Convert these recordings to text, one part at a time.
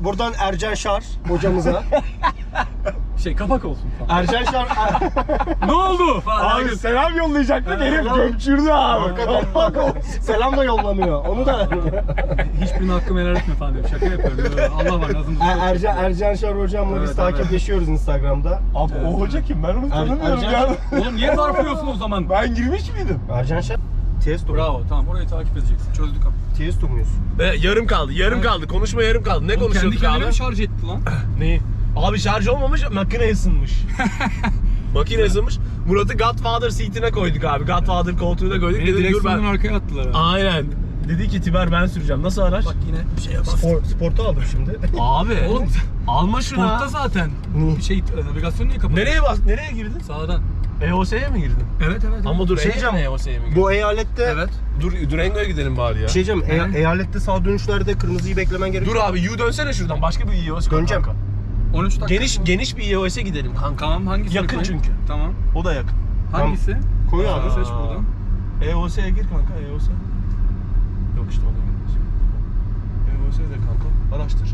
Ee, buradan Ercan Şar hocamıza. Şey kapak olsun falan. Ercan Şar ne oldu? Falan. Abi selam yollayacaktık herif gömçürdü abi. selam da yollamıyor. Onu da Hiçbirine hakkımı helal etme falan diyorum. Şaka yapıyorum. Yo, Allah var nazım. Er- Ercan, Ercan Şar hocamla biz Evet, takipleşiyoruz Instagram'da. Abi o hoca kim? Ben onu tanımıyorum Ercan- ya. Oğlum niye zarflıyorsun o zaman? Ben girmiş miydim? Ercan Şar. Tiesto. Bravo tamam orayı takip edeceksin. Çözdük abi. Tiesto muyuz? Ve yarım kaldı, yarım kaldı. Konuşma yarım kaldı. Ne Oğlum kendi konuşuyorduk kendine abi? mi şarj etti lan? Neyi? Abi şarj olmamış, makine ısınmış. makine ısınmış. Murat'ı Godfather seatine koyduk abi. Godfather koltuğuna koyduk. Beni dur direksiyonun ben... arkaya attılar abi. Aynen. Dedi ki Tiber ben süreceğim. Nasıl araç? Bak yine bir şeye bas. Spor, sportu aldım şimdi. Abi. Oğlum alma şunu. Sportta zaten. Bir şey navigasyon niye kapalı? Nereye bas? Nereye girdin? Sağdan. EOS'ye mi girdin? Evet evet. Ama dur Şey şey diyeceğim, EOS'ye mi girdin? Bu eyalette Evet. Dur Durango'ya gidelim bari ya. şey diyeceğim. Hı. e- eyalette sağ dönüşlerde kırmızıyı beklemen gerekiyor. Dur abi U dönsene şuradan. Başka bir EOS koy Döneceğim. kanka. 13 dakika. Geniş geniş bir EOS'e gidelim kanka. Tamam hangisi? Yakın çünkü. Tamam. O da yakın. Hangisi? Koy Abi abi. seç buradan. EOS'e gir kanka EOS'e. Yok işte ona girmiyorsun. EOS'e de kanka. Araştır.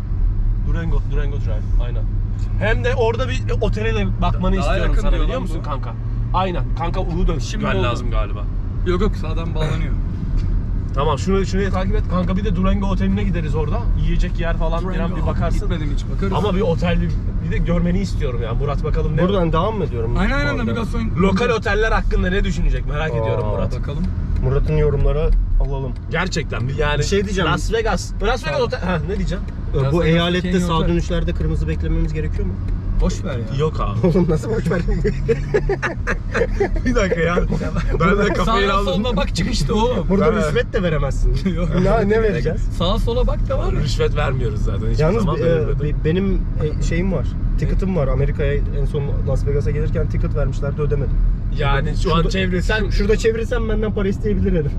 Durango, Durango Drive. Aynen. Hem de orada bir otele de bakmanı Daha istiyorum yakın sana diyor biliyor lan musun bu. kanka? Aynen. Kanka U dön. Şimdi oldu. lazım galiba. Yok yok sağdan bağlanıyor. Tamam şunu şunu takip et. Kanka bir de Durango oteline gideriz orada. Yiyecek yer falan filan bir bakarsın. Gitmedim hiç bakarız. Ama bir otel bir, bir de görmeni istiyorum yani. Murat bakalım ne? Buradan devam mı ediyorum? Aynen aynen Orada. navigasyon. Lokal oteller hakkında ne düşünecek merak ediyorum Aa, Murat. Bakalım. Murat'ın yorumları alalım. Gerçekten bir yani. Bir şey diyeceğim. Las Vegas. Las Vegas otel. Ha ne diyeceğim? Ee, Biraz Bu da eyalette Canyon sağ Otel. dönüşlerde kırmızı beklememiz gerekiyor mu? Boş ver ya. Yok abi. Oğlum nasıl boş ver? bir dakika ya. ben de kafayı Sağa aldım. soluna bak çık işte oğlum. Burada Ben- rüşvet de veremezsin. Yok. ne, ne vereceğiz? Sağa sola bak da var. Rüşvet vermiyoruz zaten hiçbir Yalnız zaman e, be- benim e, şeyim var. Ticketim var. Amerika'ya en son Las Vegas'a gelirken ticket vermişlerdi ödemedim. Yani şu an Şurada- çevirsen Şu- şurada çevirirsem benden para isteyebilir herif.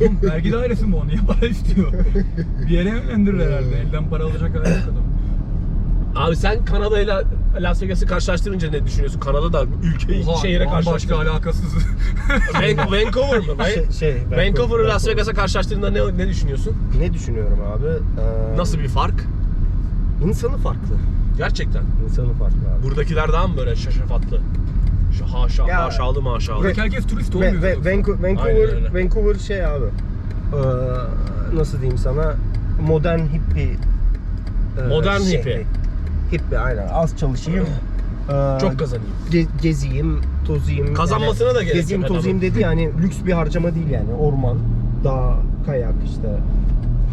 Oğlum vergi dairesi mi o? Niye para istiyor? bir yere yönlendirir herhalde. Elden para alacak hali yok adam. Abi sen Kanada ile Las Vegas'ı karşılaştırınca ne düşünüyorsun? Kanada da ülke Oha, şehire karşılaştırınca. alakasız. Van- Vancouver mı? Şey, şey, Vancouver'ı Las Vegas'a karşılaştırdığında ne, ne düşünüyorsun? Ne düşünüyorum abi? Ee, Nasıl bir fark? İnsanı farklı. Gerçekten. İnsanı farklı abi. Buradakiler daha mı böyle şaşafatlı? Şu haşa, Ya- haşalı maşalı. Buradaki herkes turist Ve, olmuyor. ve zaten. Vancouver, Aynen Vancouver, öyle. Vancouver şey abi. Ee, nasıl diyeyim sana? Modern hippie. e, Modern şehri. hippie. Hippie aynen. Az çalışayım. ee, Çok kazanayım. ge- gezeyim, tozayım. Kazanmasına da gerek Gezeyim, yok tozayım adamın. dedi yani lüks bir harcama değil yani. Orman, dağ, kayak işte,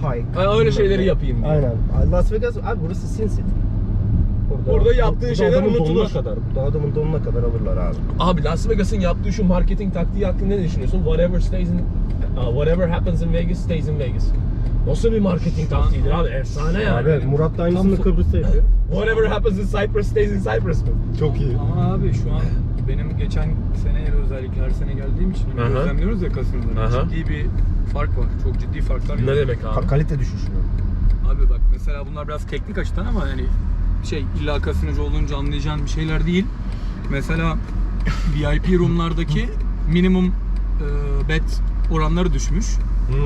hike. Ha, öyle şeyleri yapayım diyor. Aynen. Las Vegas, abi burası Sin City. Burada, Burada yaptığın burada şeyler adamın unutulur. Donuna kadar, burada adamın donuna kadar alırlar abi. Abi Las Vegas'ın yaptığı şu marketing taktiği hakkında ne düşünüyorsun? Whatever stays in, uh, whatever happens in Vegas stays in Vegas. Nasıl bir marketing taktiğidir abi? Efsane yani. Abi evet, Murat da aynısını Kıbrıs'ta yapıyor. Whatever happens in Cyprus stays in Cyprus mı? Çok iyi. Ama abi şu an benim geçen seneye özellikle her sene geldiğim için hani Aha. gözlemliyoruz ya. Aha. Ciddi bir fark var. Çok ciddi farklar Ne demek abi? Ka- kalite düşüşü. Abi bak mesela bunlar biraz teknik açıdan ama hani şey illa kasinocu olunca anlayacağın bir şeyler değil. Mesela VIP roomlardaki minimum e, bet oranları düşmüş.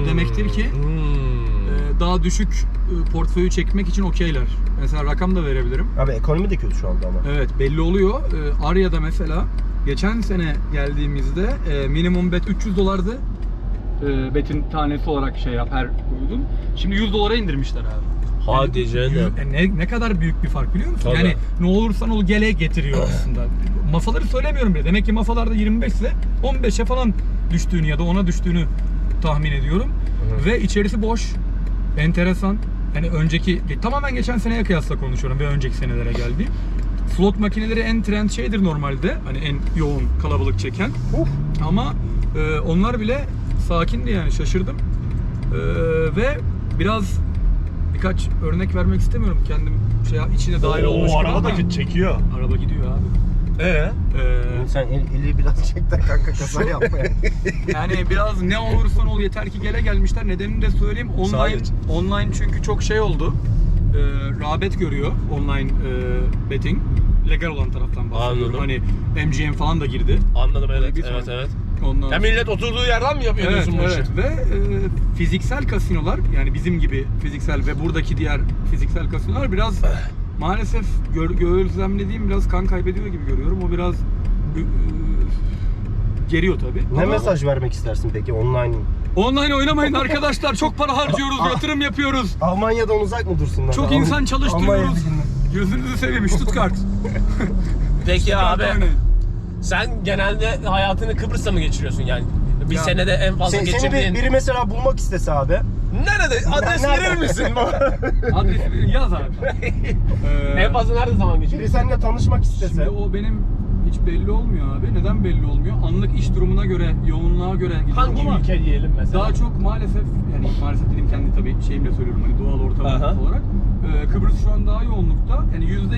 Bu demektir ki Hmm. e, daha düşük e, portföyü çekmek için okeyler. Mesela rakam da verebilirim. Abi ekonomi de kötü şu anda ama. Evet belli oluyor. E, Arya'da mesela geçen sene geldiğimizde e, minimum bet 300 dolardı. E, betin tanesi olarak şey yap her uygun. Şimdi 100 dolara indirmişler abi. Hadi Yani canım. Ne, ne kadar büyük bir fark biliyor musun? Tabii. Yani ne olursan ol gele getiriyor aslında. Masaları söylemiyorum bile. Demek ki masalarda 25 ise 15'e falan düştüğünü ya da 10'a düştüğünü tahmin ediyorum. Ve içerisi boş. Enteresan. Yani önceki tamamen geçen seneye kıyasla konuşuyorum ve önceki senelere geldi. Slot makineleri en trend şeydir normalde. Hani en yoğun kalabalık çeken. Ama e, onlar bile sakindi yani şaşırdım. E, ve biraz birkaç örnek vermek istemiyorum kendim şey içine dahil olmuş Oo, gibi araba ama- da çekiyor. Araba gidiyor abi. Ee? Ee, Sen el, eli biraz çek de kanka kaza yapma ya. yani biraz ne olursan ol yeter ki gele gelmişler. Nedenini de söyleyeyim. Online Sadece. online çünkü çok şey oldu. Ee, rağbet görüyor online e, betting. Legal olan taraftan bahsediyorum. Anladım. Hani MGM falan da girdi. Anladım evet, Bir evet, evet. Ondan Ya millet oturduğu yerden mi yapıyor Evet, diyorsun bu işi? evet. Ve e, fiziksel kasinolar yani bizim gibi fiziksel ve buradaki diğer fiziksel kasinolar biraz maalesef gör, gözlemlediğim biraz kan kaybediyor gibi görüyorum. O biraz e, geriyor tabii. Ne Ama mesaj vermek istersin peki online? Online oynamayın arkadaşlar. Çok para harcıyoruz, yatırım yapıyoruz. Almanya'dan uzak mı dursunlar? Çok insan çalıştırıyoruz. Gözünüzü seveyim Stuttgart. Peki Stuttgart abi oynayın. Sen genelde hayatını Kıbrıs'ta mı geçiriyorsun yani? Bir Ya, senede en fazla Se- seni geçirdiğin... bir, biri mesela bulmak istese abi. Nerede? Adres Nerede? verir misin? Adresi yaz abi. Ee, en fazla nerede zaman Biri geçiriyorsun? seninle tanışmak istese. Şimdi o benim hiç belli olmuyor abi. Neden belli olmuyor? Anlık iş durumuna göre, yoğunluğa göre gidiyorum Hangi ama ülke diyelim mesela? daha çok maalesef yani maalesef dediğim kendi tabii şeyimle söylüyorum hani doğal ortam Aha. olarak. Ee, Kıbrıs şu an daha yoğunlukta. Yani yüzde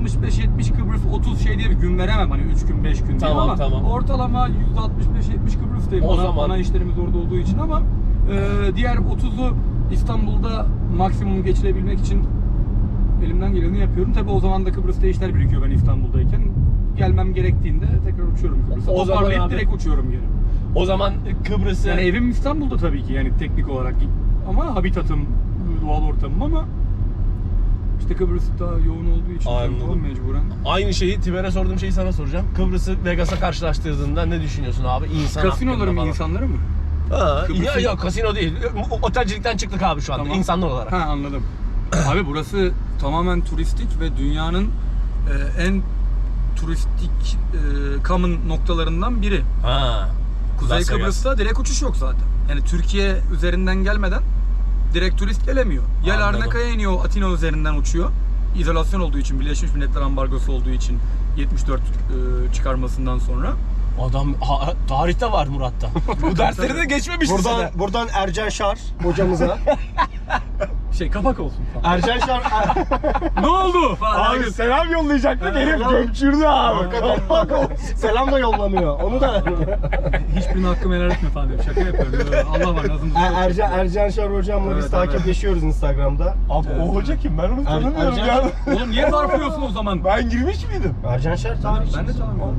65-70 Kıbrıs 30 şey diye bir gün veremem hani 3 gün 5 gün diye Tamam, ama tamam. ortalama yüzde 65-70 Kıbrıs'tayım. O ana, zaman- ana işlerimiz orada olduğu için ama e, diğer 30'u İstanbul'da maksimum geçirebilmek için elimden geleni yapıyorum. Tabi o zaman da Kıbrıs'ta işler birikiyor ben İstanbul'dayken. Gelmem gerektiğinde tekrar uçuyorum Kıbrıs'a. O zaman Toparlayıp abi- direkt uçuyorum geri. O zaman Kıbrıs'ı... Yani evim İstanbul'da tabii ki yani teknik olarak ama habitatım, doğal ortamım ama işte Kıbrıs daha yoğun olduğu için Anladım. tabii mecburen. Aynı şeyi Tiber'e sorduğum şeyi sana soracağım. Kıbrıs'ı Vegas'a karşılaştırdığında ne düşünüyorsun abi? İnsan Kasinoları hakkında mı falan. insanları mı? Ha, Kıbrıs'ın- ya, ya kasino değil. Otelcilikten çıktık abi şu anda Tamam. insanlar olarak. Ha anladım. Abi burası tamamen turistik ve dünyanın e, en turistik e, common noktalarından biri. Ha. Kuzey Las Vegas. Kıbrıs'ta direkt uçuş yok zaten. Yani Türkiye üzerinden gelmeden direkt turist gelemiyor. Ya Anladım. Larnaka'ya iniyor, Atina üzerinden uçuyor. İzolasyon olduğu için, Birleşmiş Milletler ambargosu olduğu için 74 e, çıkarmasından sonra. Adam ha, tarihte var Murat'ta. Bu dersleri de geçmemişti Buradan, sana. buradan Ercan Şar hocamıza. Şey kapak olsun falan. Ercan Şar ne oldu? Falan. Abi selam yollayacaktık herif gömçürdü abi. selam da yollanıyor. Onu da Hiçbirine hakkımı helal etme falan dedim. Şaka yapıyorum. Yo, Allah var nazım. Er- Ercan, Ercan Şar hocamla biz Evet, takipleşiyoruz Instagram'da. Abi o hoca kim? Ben onu Er- tanımıyorum Ercan- ya. Oğlum niye zarflıyorsun o zaman? Ben girmiş miydim? Ercan Şar tarihçi. Ben de tanımıyorum.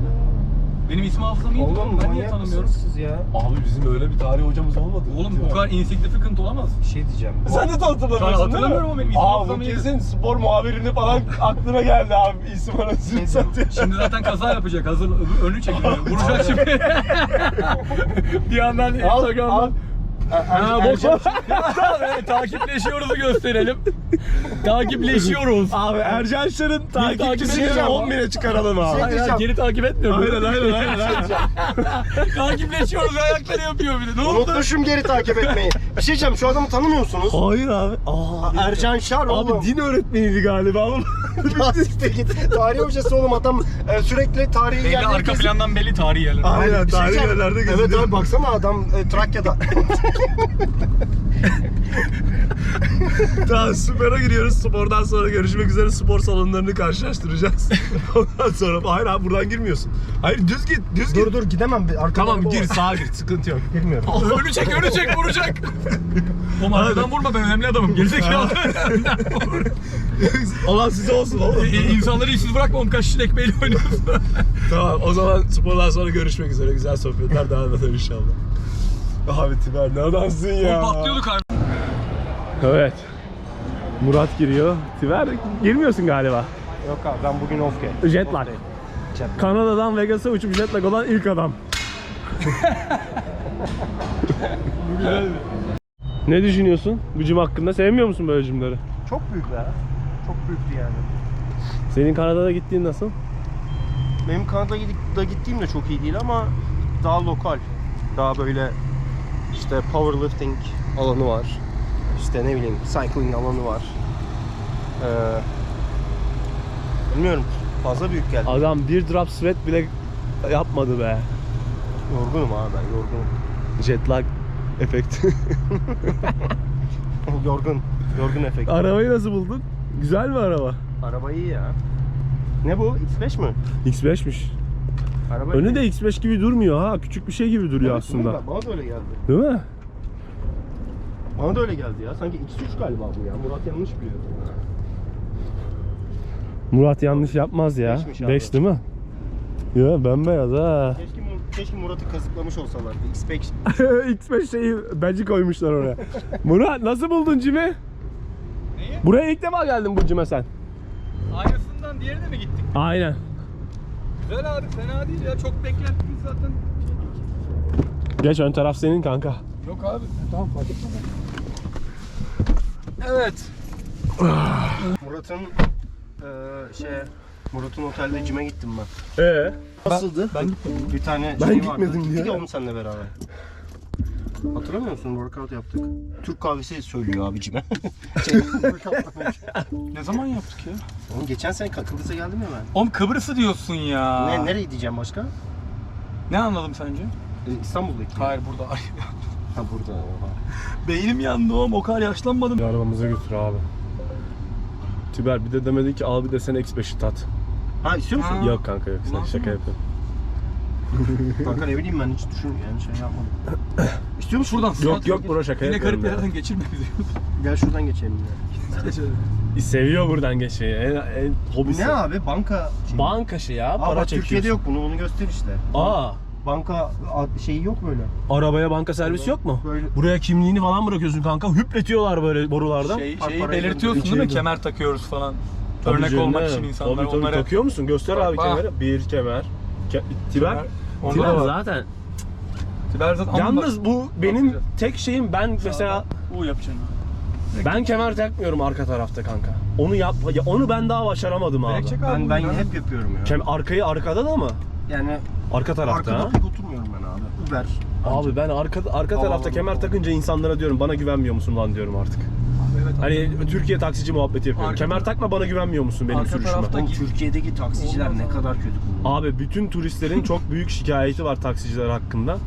Benim ismi hafızam iyi. Oğlum ben niye manyak tanımıyorum? mısınız siz ya? Abi bizim öyle bir tarih hocamız olmadı. Oğlum bu kadar insignificant olamaz. Bir şey diyeceğim. Sen de hatırlamıyorsun Ben değil mi? hatırlamıyorum ama benim ismim Aa bu hafızam iyi. kesin spor muhabirini falan aklına geldi abi isim arasını satıyor. Şimdi zaten kaza yapacak. Hazır önü çekiliyor. Vuracak şimdi. bir yandan Instagram'dan. Ha, boş ver. Tamam, evet, takipleşiyoruz'u gösterelim. Takipleşiyoruz. Abi Ercan Şar'ın takipçisini takipçisini 10 bine çıkaralım abi. Şey Hayır, diyeceğim. geri takip etmiyorum. Aynen aynen aynen. aynen. Takipleşiyoruz ayakları yapıyor bir de. Ne oldu? Unutmuşum geri takip etmeyi. Bir şey diyeceğim şu adamı tanımıyor musunuz? Hayır abi. Aa, Ercan Şar oğlum. Abi din öğretmeniydi galiba ama. Git. Tarih hocası oğlum adam e, sürekli tarihi Belli yerleri arka gezip- plandan belli tarihi yerler. Aynen Bir şey diyeceğim. yerlerde Evet geziyor. abi baksana adam e, Trakya'da. Tamam spora giriyoruz. Spordan sonra görüşmek üzere spor salonlarını karşılaştıracağız. Ondan sonra hayır abi buradan girmiyorsun. Hayır düz git düz dur git. dur gidemem. Bir Arkada Tamam araba gir var. sağa gir sıkıntı yok. Girmiyorum. ölecek ölecek vuracak. Oğlum arkadan vurma ben önemli adamım. Gerizekalı. Allah size olsun oğlum. İ- İnsanları işsiz bırakma oğlum kaç kişi ekmeğiyle oynuyorsun. tamam o zaman spordan sonra görüşmek üzere. Güzel sohbetler devam eder inşallah. Abi Tiber ne adamsın ya. Patlıyorduk abi. Evet. Murat giriyor. Tiber girmiyorsun galiba. Yok abi ben bugün off game. Jetlag. Kanada'dan Vegas'a uçup jetlag olan ilk adam. ne düşünüyorsun bu cim hakkında? Sevmiyor musun böyle cimleri? Çok büyük be. Çok büyüktü yani. Senin Kanada'da gittiğin nasıl? Benim Kanada'ya gidip- da gittiğim de çok iyi değil ama daha lokal. Daha böyle işte powerlifting alanı var. İşte ne bileyim cycling alanı var. Ee, bilmiyorum fazla büyük geldi. Adam bir drop sweat bile yapmadı be. Yorgunum abi ben yorgunum. Jetlag efekti. Yorgun. Yorgun efekt. Arabayı nasıl buldun? Güzel mi araba? Araba iyi ya. Ne bu? X5 mi? X5'miş. Araba Önü de X5 gibi durmuyor ha. Küçük bir şey gibi duruyor Evet, aslında. Bana da öyle geldi. Değil mi? Bana da öyle geldi ya. Sanki X3 galiba bu ya. Murat yanlış biliyor. Murat yanlış yapmaz ya. Beşmiş abi. 5 değil mi? Ya bembeyaz ha. Keşke keşke Murat'ı kazıklamış olsalardı. X-Pack X5 şeyi bence koymuşlar oraya. Murat nasıl buldun Cim'i? Neyi? Buraya ilk defa geldin bu Cim'e sen. Aynısından diğerine mi gittik? Aynen. Güzel abi fena değil ya çok beklentimiz zaten. Geç ön taraf senin kanka. Yok abi tamam fark etmez. Evet. Murat'ın eee şey Murat'ın otelde cime gittim ben. Ee? Nasıldı? ben Bir tane Ben şey gitmedim vardı. diye. Gittik ya oğlum seninle beraber. Hatırlamıyor musun? Workout yaptık. Türk kahvesi söylüyor abicime. şey. Ne zaman yaptık ya? Oğlum geçen sene Kıbrıs'a geldim ya ben. Oğlum Kıbrıs'ı diyorsun ya. Ne, nereye gideceğim başka? Ne anladım sence? Ee, İstanbul'daki. Hayır burada. Ha burada. Oha. Beynim yandı oğlum o kadar yaşlanmadım. Bir arabamıza götür abi. Tüber bir de demedi ki al bir de sen X5'i tat. Ha istiyor musun? Ha. Yok kanka yok sen Nasıl şaka mı? yapıyorum. Kanka ne bileyim ben hiç düşün yani şey yapmadım. İstiyor musun? Şuradan Yok yok bro şaka Yine yapıyorum garip ya. yerden geçirme bizi. Gel şuradan geçelim ya. Hadi. Seviyor buradan geçmeyi. En, en hobisi. Ne abi banka şey. Bankaşı ya. Aa, Para bak Türkiye'de çekiyorsun. yok bunu bunu göster işte. Aa. Banka a- şeyi yok böyle. Arabaya banka servisi yok mu? Böyle Buraya kimliğini falan bırakıyorsun kanka. Hüpletiyorlar böyle borulardan. Şey, şeyi parayı belirtiyorsun değil mi? içeri- Kemer takıyoruz falan. Tabii Örnek canım. olmak için insanlar tabii, tabii. onlara. takıyor musun? Göster Bak, abi bak. kemeri. Bir kemer. Ke- Tiber. Kemer- Tiber da var. zaten. Zaten Yalnız bu benim Bakacağız. tek şeyim ben mesela U yapacaksın. ben kemer takmıyorum arka tarafta kanka. Onu yap ya onu ben daha başaramadım abi. Direkt çek abi. ben ben hep yapıyorum ya. Kem arkayı arkada da mı? Yani Arka tarafta arkada pek oturmuyorum ben abi. Uber. Abi ben arka arka Allah tarafta Allah. kemer takınca insanlara diyorum bana güvenmiyor musun lan diyorum artık. Evet, Hani Türkiye taksici muhabbeti yapıyorum. Arka- kemer takma bana güvenmiyor musun benim Arka sürüşüme? tarafta- Oğlum Türkiye'deki taksiciler Olmaz ne abi. kadar kötü kullanıyor. Abi bütün turistlerin çok büyük şikayeti var taksiciler hakkında.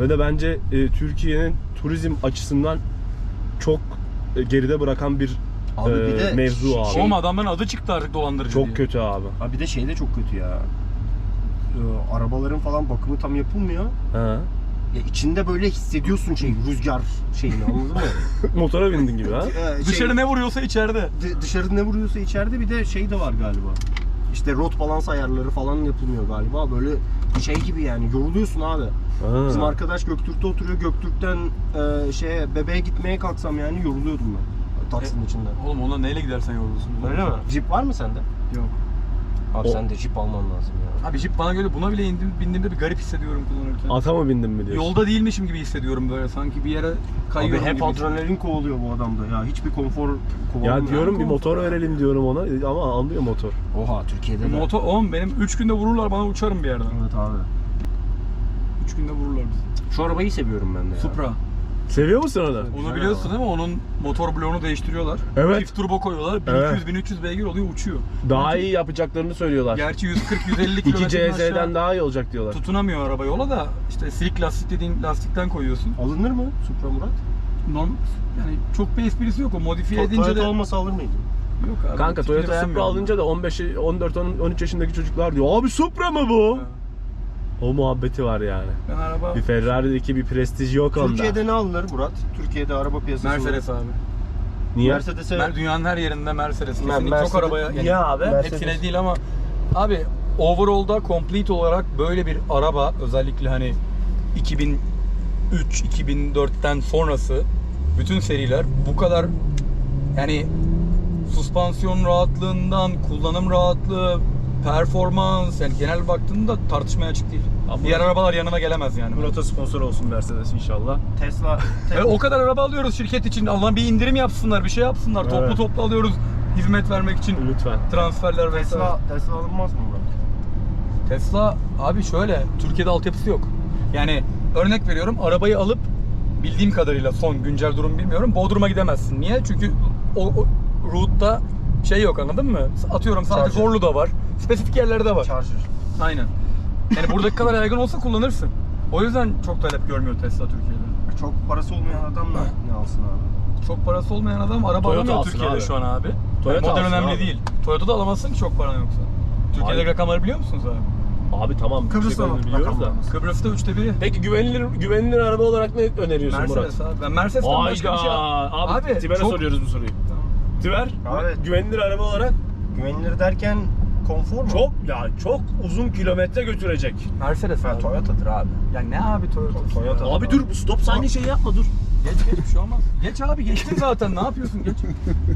Ve de bence e, Türkiye'nin turizm açısından çok e, geride bırakan bir Abi e, bir de mevzu şey- abi. Oğlum adamların adı çıktı artık dolandırıcı diye. çok kötü abi. Abi bir de şey de çok kötü ya. Ee, arabaların falan bakımı tam yapılmıyor. Ha. Ya içinde böyle hissediyorsun şey rüzgar şeyini anladın mı? Motora bindin gibi ha. Ee, şey, Dışarı ne vuruyorsa içeride. dı- dışarı ne vuruyorsa içeride bir de şey de var galiba. İşte rot balans ayarları falan yapılmıyor galiba. Böyle şey gibi yani yoruluyorsun abi. Ha. Bizim arkadaş Göktürk'te oturuyor. Göktürk'ten e, şeye bebeğe gitmeye kalksam yani yoruluyordum ben. Taksinin içinde. Oğlum ona neyle gidersen yorulursun. Öyle mi? Jeep var mı sende? Yok. Abi O- sen de Jeep alman lazım ya. Abi Jeep bana göre buna bile indim, bindiğimde bir garip hissediyorum kullanırken. Ata mı bindin mi diyorsun? Yolda değilmişim gibi hissediyorum böyle sanki bir yere Abi kayıyorum hep gibi. adrenalin kovalıyor bu adamda ya. Hiçbir konfor kovalamıyor. Ya diyorum bir motor verelim diyorum ona ama almıyor motor. Oha Türkiye'de de. Motor, oğlum benim 3 günde vururlar bana uçarım bir yerden. Evet abi. 3 günde vururlar bizi. Şu arabayı seviyorum ben de ya. Supra. Seviyor musun onu? Onu biliyorsun değil mi? Onun motor bloğunu değiştiriyorlar. Evet. Çift turbo koyuyorlar. Evet. 1200-1300 beygir oluyor uçuyor. Daha iyi yapacaklarını söylüyorlar. Gerçi 140-150 2 kilometreden CZ'den daha iyi olacak diyorlar. tutunamıyor araba yola da işte silik lastik dediğin lastikten koyuyorsun. Alınır mı Supra Murat? Norm, yani çok bir esprisi yok o modifiye edince Toyota de olmasa alır mıydın? yok abi. Kanka Toyota Supra alınca da 15 14 13 yaşındaki çocuklar diyor. Abi Supra mı bu? ben. O muhabbeti var yani. Ben araba Bir Ferrari'deki bir prestij yok onda. Türkiye'de ne alınır Murat? Türkiye'de araba piyasasında. Mercedes abi. Niye? Mercedes'e Ben dünyanın her yerinde Mercedes. Ben Kesinlikle Mercedes- çok arabaya yani Niye abi? hepsine değil ama abi overall'da complete olarak böyle bir araba özellikle hani 2003 2004'ten sonrası bütün seriler bu kadar yani suspansiyon rahatlığından kullanım rahatlığı performans yani genel baktığında tartışmaya açık değil. Ama- Diğer arabalar yanına gelemez yani. Murat'a sponsor olsun Mercedes inşallah. Tesla E, o kadar araba alıyoruz şirket için. Allah bir indirim yapsınlar, bir şey yapsınlar. Toplu Evet. toplu alıyoruz hizmet vermek için. Lütfen. Transferler vesaire. Tesla Tesla alınmaz mı Murat? Tesla abi şöyle Türkiye'de altyapısı yok. Yani örnek veriyorum arabayı alıp bildiğim kadarıyla son güncel durum bilmiyorum. Bodrum'a gidemezsin. Niye? Çünkü o, o route'da şey yok anladın mı? Atıyorum sadece Charger. Zorlu'da var. Spesifik yerlerde var. Charger. Aynen. Yani buradaki kadar yaygın olsa kullanırsın. O yüzden çok talep görmüyor Tesla Türkiye'de. Çok parası olmayan adam da ne alsın abi? Çok parası olmayan adam araba Toyota alamıyor alsın Türkiye'de abi. şu an abi. Toyota model alsın önemli abi. değil. Toyota'da alamazsın ki çok paran yoksa. Türkiye'deki Abi. rakamları biliyor musunuz abi? Abi tamam. Kıbrıs'ta şey biliyoruz da. Kıbrıs'ta üçte biri. Peki güvenilir güvenilir araba olarak ne öneriyorsun Mercedes Murat? abi. Ben Mercedes'ten başka bir şey Abi, Abi, Tiber'e çok- soruyoruz bu soruyu. Tiber, Abi. güvenilir araba olarak Güvenilir derken konfor mu? Çok ya çok uzun kilometre götürecek. Mercedes Ha, abi. Toyota'dır abi. Ya ne abi Toyota? Toyota. Abi dur stop sign şey yapma dur. Geç geç bir şey olmaz. Geç abi geçtin zaten ne yapıyorsun geç.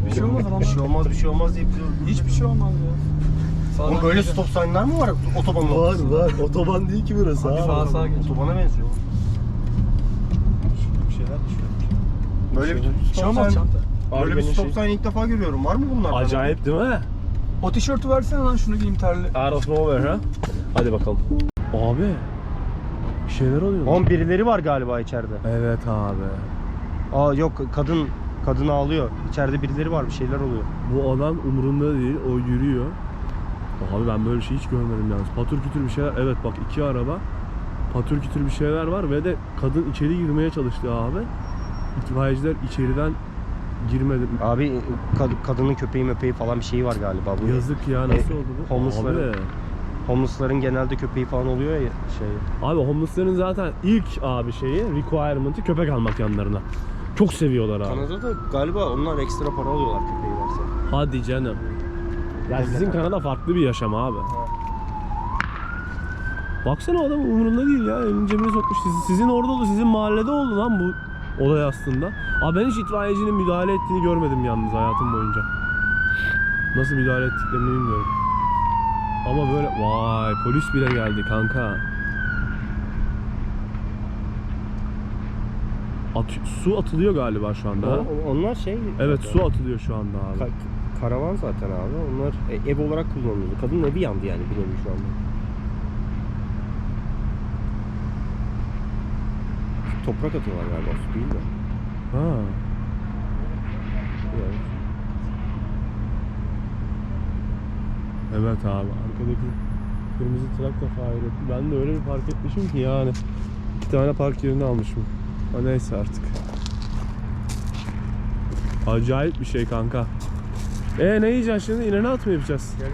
Bir şey olmaz adamlar. Bir şey olmaz bir şey olmaz deyip duruyor. Hiçbir şey olmaz ya. Sağdan Oğlum böyle stop sign'lar mı var otobanın Var var otoban değil ki burası abi. sağa sağa geç. Otobana benziyor. Bir şeyler düşüyor. Böyle bir Bir şey olmaz sign, çanta. böyle bir stop sign ilk defa görüyorum. Var mı bunlar? Acayip değil mi? O tişörtü versene lan şunu giyeyim terli. Out of nowhere ha. Hadi bakalım. Abi bir şeyler oluyor. Oğlum birileri var galiba içeride. Evet abi. Aa yok kadın kadın ağlıyor. İçeride birileri var bir şeyler oluyor. Bu adam umurunda değil. O yürüyor. Abi ben böyle bir şey hiç görmedim yalnız. Patür kütür bir şeyler. Evet bak iki araba. Patür kütür bir şeyler var ve de kadın içeri girmeye çalıştı abi. İtfaiyeciler içeriden girmedi. Abi kad- kadının köpeği möpeği falan bir şeyi var galiba. Bu Yazık ya nasıl E, oldu bu? homeless'ların- Abi, Homeless'ların genelde köpeği falan oluyor ya şey. abi homeless'ların zaten ilk abi şeyi requirement'ı köpek almak yanlarına. Çok seviyorlar abi. Kanada'da galiba onlar ekstra para alıyorlar köpeği varsa. Hadi canım. Ya sizin Kanada farklı bir yaşam abi. Baksana adam umurunda değil ya. Elini cebine sokmuş. Siz- sizin orada oldu, sizin mahallede oldu lan bu olay aslında. Abi ben hiç itfaiyecinin müdahale ettiğini görmedim yalnız hayatım boyunca. Nasıl müdahale ettiklerini bilmiyorum. Ama böyle vay polis bile geldi kanka. At, su atılıyor galiba şu anda. ha? O- onlar şey. Evet su atılıyor şu anda abi. Ka- karavan zaten abi. Onlar e, ev olarak kullanılıyor. Kadının evi yandı yani nevi şu anda. Toprak atıyorlar galiba su değil de. Ha. Evet. Evet abi arkadaki kırmızı trak da fire etti. Ben de öyle bir park etmişim ki yani. iki tane park yerini almışım. Ha neyse artık. Acayip bir şey kanka. E ne yiyeceğiz şimdi? İnanat mı yapacağız? Gel,